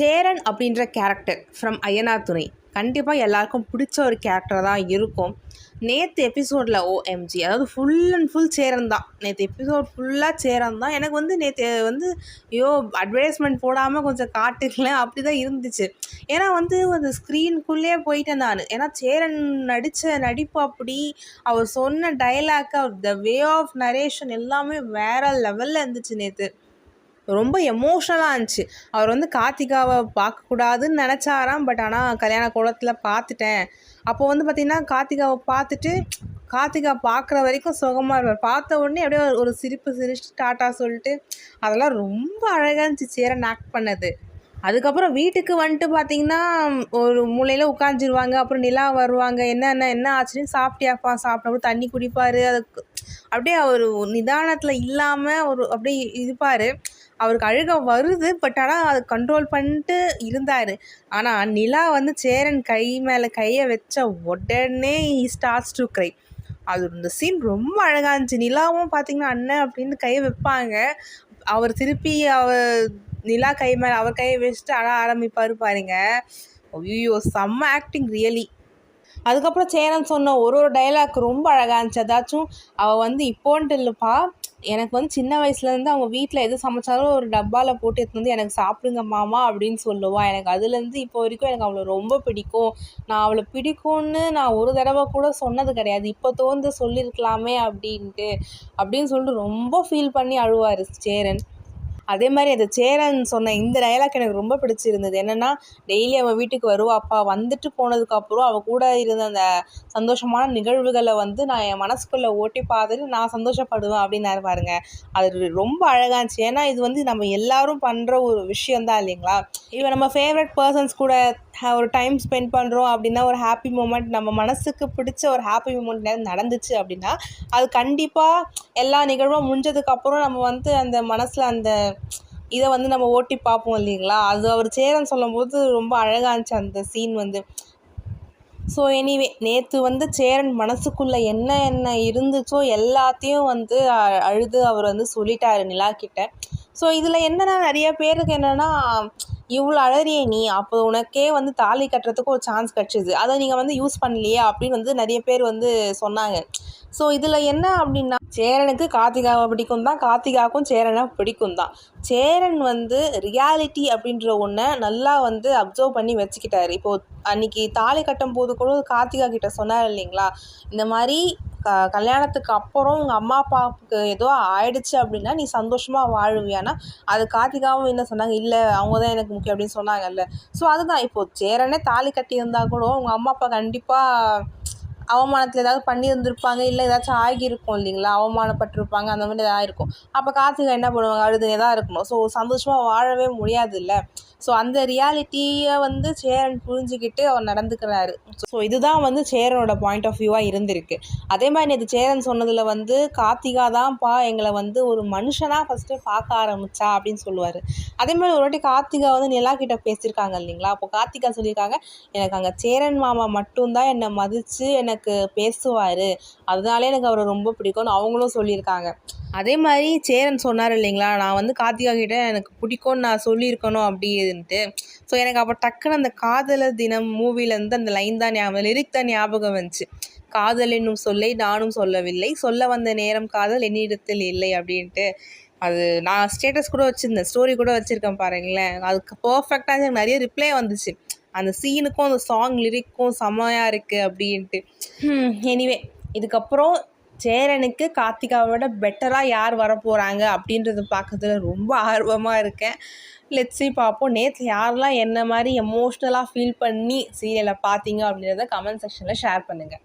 சேரன் அப்படின்ற character from Ayyanar துணை. கண்டிப்பாக எல்லாருக்கும் பிடிச்ச ஒரு கேரக்டர் தான் இருக்கும். நேற்று எபிசோடில் ஓஎம்ஜி அதாவது ஃபுல் அண்ட் ஃபுல் சேரன் தான். நேற்று எபிசோட் ஃபுல்லாக சேரன் தான். எனக்கு வந்து நேற்று வந்து ஐயோ அட்வர்டைஸ்மெண்ட் போடாமல் கொஞ்சம் காட்டுக்கல அப்படி தான் இருந்துச்சு. ஏன்னா வந்து அந்த ஸ்க்ரீனுக்குள்ளேயே போயிட்டேன் நான். ஏன்னா சேரன் நடித்த நடிப்பு அப்படி அவர் சொன்ன dialogue the way of narration எல்லாமே வேறு லெவலில் இருந்துச்சு நேற்று ரொம்ப எமோஷ்னலாக இருந்துச்சு. அவர் வந்து கார்த்திகாவை பார்க்கக்கூடாதுன்னு நினச்சாராம் பட் ஆனால் கல்யாண கோலத்தில் பார்த்துட்டேன். அப்போ வந்து பார்த்திங்கன்னா கார்த்திகாவை பார்த்துட்டு கார்த்திகா பார்க்குற வரைக்கும் சுகமாக இருப்பார். பார்த்த உடனே அப்படியே ஒரு- ஒரு சிரிப்பு சிரிச்சு டாட்டா சொல்லிட்டு அதெல்லாம் ரொம்ப அழகாக இருந்துச்சு சேரன் ஆக்ட் பண்ணது. அதுக்கப்புறம் வீட்டுக்கு வந்துட்டு பார்த்தீங்கன்னா ஒரு மூலையில் உட்காந்துருவாங்க அப்புறம் நிலா வருவாங்க என்ன என்ன என்ன ஆச்சுன்னு சாப்பிட்டியாப்பா சாப்பிட்டப்போ தண்ணி குடிப்பார். அதுக்கு அப்படியே அவர் நிதானத்தில் இல்லாமல் ஒரு அப்படியே இருப்பார். அவருக்கு அழுக வருது பட் ஆனால் அதை கண்ட்ரோல் பண்ணிட்டு இருந்தார். ஆனால் நிலா வந்து சேரன் கை மேலே கையை வச்ச உடனே ஸ்டார்ஸ் ஸ்டார்ட்ஸ் டு க்ரை அது இந்த சீன் ரொம்ப அழகாக இருந்துச்சு. நிலாவும் பார்த்தீங்கன்னா அண்ணன் அப்படின்னு கையை வைப்பாங்க. அவர் திருப்பி அவர் நிலா கை மேலே அவர் கையை வச்சுட்டு அழ ஆரம்பிப்பார் பாருங்க. ஐயோ செம்ம ஆக்டிங் ரியலி அதுக்கப்புறம் சேரன் சொன்ன ஒரு ஒரு டைலாக் ரொம்ப அழகாக இருந்துச்சு. அதாச்சும் அவள் வந்து இப்போன்ட்டு இல்லைப்பா எனக்கு வந்து சின்ன வயசுலேருந்து அவங்க வீட்டில் எது சமைச்சாலும் ஒரு டப்பாவில் போட்டு எடுத்து வந்து எனக்கு சாப்பிடுங்க மாமா அப்படின்னு சொல்லுவாள் எனக்கு அதுலேருந்து இப்போ வரைக்கும் எனக்கு அவளை ரொம்ப பிடிக்கும். நான் அவளை பிடிக்கும்னு நான் ஒரு தடவை கூட சொன்னது கிடையாது. இப்போ தோந்து சொல்லியிருக்கலாமே அப்படின்ட்டு. அப்படின்னு சொல்லிட்டு ரொம்ப ஃபீல் பண்ணி அழுவார் சேரன். அதே மாதிரி அந்த சேரன் சொன்ன இந்த டயலாக் எனக்கு ரொம்ப பிடிச்சிருந்தது. என்னென்னா டெய்லி அவள் வீட்டுக்கு வருவாப்பா வந்துட்டு போனதுக்கப்புறம் அவள் கூட இருந்த அந்த சந்தோஷமான நிகழ்வுகளை வந்து நான் என் மனசுக்குள்ளே ஓட்டி பார்த்துட்டு நான் சந்தோஷப்படுவேன் அப்படின்னாரு பாருங்க. அது ரொம்ப அழகாக இருந்துச்சு. ஏன்னா இது வந்து நம்ம எல்லாரும் பண்ணுற ஒரு விஷயந்தான் இல்லைங்களா? இப்போ நம்ம ஃபேவரட் பர்சன்ஸ் கூட ஒரு டைம் ஸ்பெண்ட் பண்ணுறோம் அப்படின்னா ஒரு ஹாப்பி மூமெண்ட் நம்ம மனசுக்கு பிடிச்ச ஒரு ஹாப்பி மூமெண்ட் நடந்துச்சு அப்படின்னா அது கண்டிப்பாக எல்லா நிகழ்வும் முடிஞ்சதுக்கப்புறம் நம்ம வந்து அந்த மனசில் அந்த இதை வந்து நம்ம ஓட்டி பார்ப்போம் இல்லைங்களா? அது அவர் சேரன் சொல்லும்போது ரொம்ப அழகாக இருந்துச்சு அந்த சீன் வந்து. ஸோ எனிவே நேற்று வந்து சேரன் மனசுக்குள்ளே என்ன என்ன இருந்துச்சோ எல்லாத்தையும் வந்து அழுது அவர் வந்து சொல்லிட்டாரு நிலா கிட்ட. ஸோ இதில் என்னன்னா நிறைய பேருக்கு என்னென்னா இவ்வளோ அழறியே நீ அப்போ உனக்கே வந்து தாலி கட்டுறதுக்கு ஒரு சான்ஸ் கிடச்சிது. அதை நீங்கள் வந்து யூஸ் பண்ணலையே அப்படின்னு வந்து நிறைய பேர் வந்து சொன்னாங்க. ஸோ இதில் என்ன அப்படின்னா சேரனுக்கு கார்த்திகாவை பிடிக்கும் தான் கார்த்திகாவுக்கும் சேரனை பிடிக்கும் தான். சேரன் வந்து ரியாலிட்டி அப்படின்ற ஒன்றை நல்லா வந்து அப்சர்வ் பண்ணி வச்சுக்கிட்டாரு. இப்போது அன்றைக்கி தாலி கட்டும் போது கூட கார்த்திகா கிட்ட சொன்னார் இல்லைங்களா? இந்த மாதிரி க கல்யாணத்துக்கு அப்புறம் உங்கள் அம்மா அப்பாவுக்கு ஏதோ ஆயிடுச்சு அப்படின்னா நீ சந்தோஷமாக வாழுவியானா அது கார்த்திகாவும் என்ன சொன்னாங்க? இல்லை அவங்க தான் எனக்கு முக்கியம் அப்படின்னு சொன்னாங்கல்ல. ஸோ அதுதான். இப்போது சேரனே தாலி கட்டியிருந்தா கூட உங்கள் அம்மா அப்பா கண்டிப்பாக அவமானத்தில் ஏதாவது பண்ணியிருந்திருப்பாங்க இல்லை ஏதாச்சும் ஆகியிருக்கும் இல்லைங்களா? அவமானப்பட்டிருப்பாங்க. அந்த மாதிரி ஏதாவது ஆயிருக்கும் அப்போ கார்த்திகா என்ன பண்ணுவாங்க? அழுதுனே தான் இருக்கணும். ஸோ சந்தோஷமாக வாழவே முடியாது இல்லை ஸோ அந்த ரியாலிட்டியை வந்து சேரன் புரிஞ்சுக்கிட்டு அவர் நடந்துக்கிறாரு. ஸோ இதுதான் வந்து சேரனோட பாயிண்ட் ஆஃப் வியூவாக இருந்திருக்கு. அதே மாதிரி நேற்று சேரன் சொன்னதில் வந்து கார்த்திகா தான்ப்பா எங்களை வந்து ஒரு மனுஷனாக ஃபஸ்ட்டு பார்க்க ஆரம்பிச்சா அப்படின்னு சொல்லுவார். அதே மாதிரி ஒரு வாட்டி கார்த்திகா வந்து நிலா கிட்ட பேசியிருக்காங்க இல்லைங்களா? அப்போ கார்த்திகா சொல்லியிருக்காங்க எனக்கு அங்கே சேரன் மாமா மட்டும்தான் என்னை மதித்து எனக்கு பேசுவார். அதனாலே எனக்கு அவரை ரொம்ப பிடிக்கும்னு அவங்களும் சொல்லியிருக்காங்க. அதே மாதிரி சேரன் சொன்னார் இல்லைங்களா நான் வந்து கார்த்திகா கிட்ட எனக்கு பிடிக்கும்னு நான் சொல்லியிருக்கணும் அப்படின்ட்டு ஸோ எனக்கு அப்போ டக்குன்னு அந்த காதலர் தினம் மூவிலேருந்து அந்த லைன் தான் ஞாபகம் லிரிக் தான் ஞாபகம் வந்துச்சு. காதல் என்னும் சொல்லை நானும் சொல்லவில்லை. சொல்ல வந்த நேரம் காதல் என்னிடத்தில் இல்லை அப்படின்ட்டு. அது நான் ஸ்டேட்டஸ் கூட வச்சுருந்தேன் ஸ்டோரி கூட வச்சுருக்கேன் பாருங்களேன். அதுக்கு பர்ஃபெக்டாக எனக்கு நிறைய ரிப்ளை வந்துச்சு. அந்த சீனுக்கும் அந்த சாங் லிரிக்கும் செமையாக இருக்குது அப்படின்ட்டு. எனிவே இதுக்கப்புறம் சேரனுக்கு கார்த்திகாவை விட பெட்டராக யார் வரப்போகிறாங்க அப்படின்றத பார்க்கறதுல ரொம்ப ஆர்வமாக இருக்கேன். லெட்ஸி பார்ப்போம். நேற்று யாரெல்லாம் என்ன மாதிரி எமோஷ்னலாக ஃபீல் பண்ணி சீரியலை பார்த்தீங்க அப்படின்றத கமெண்ட் செக்ஷனில் ஷேர் பண்ணுங்கள்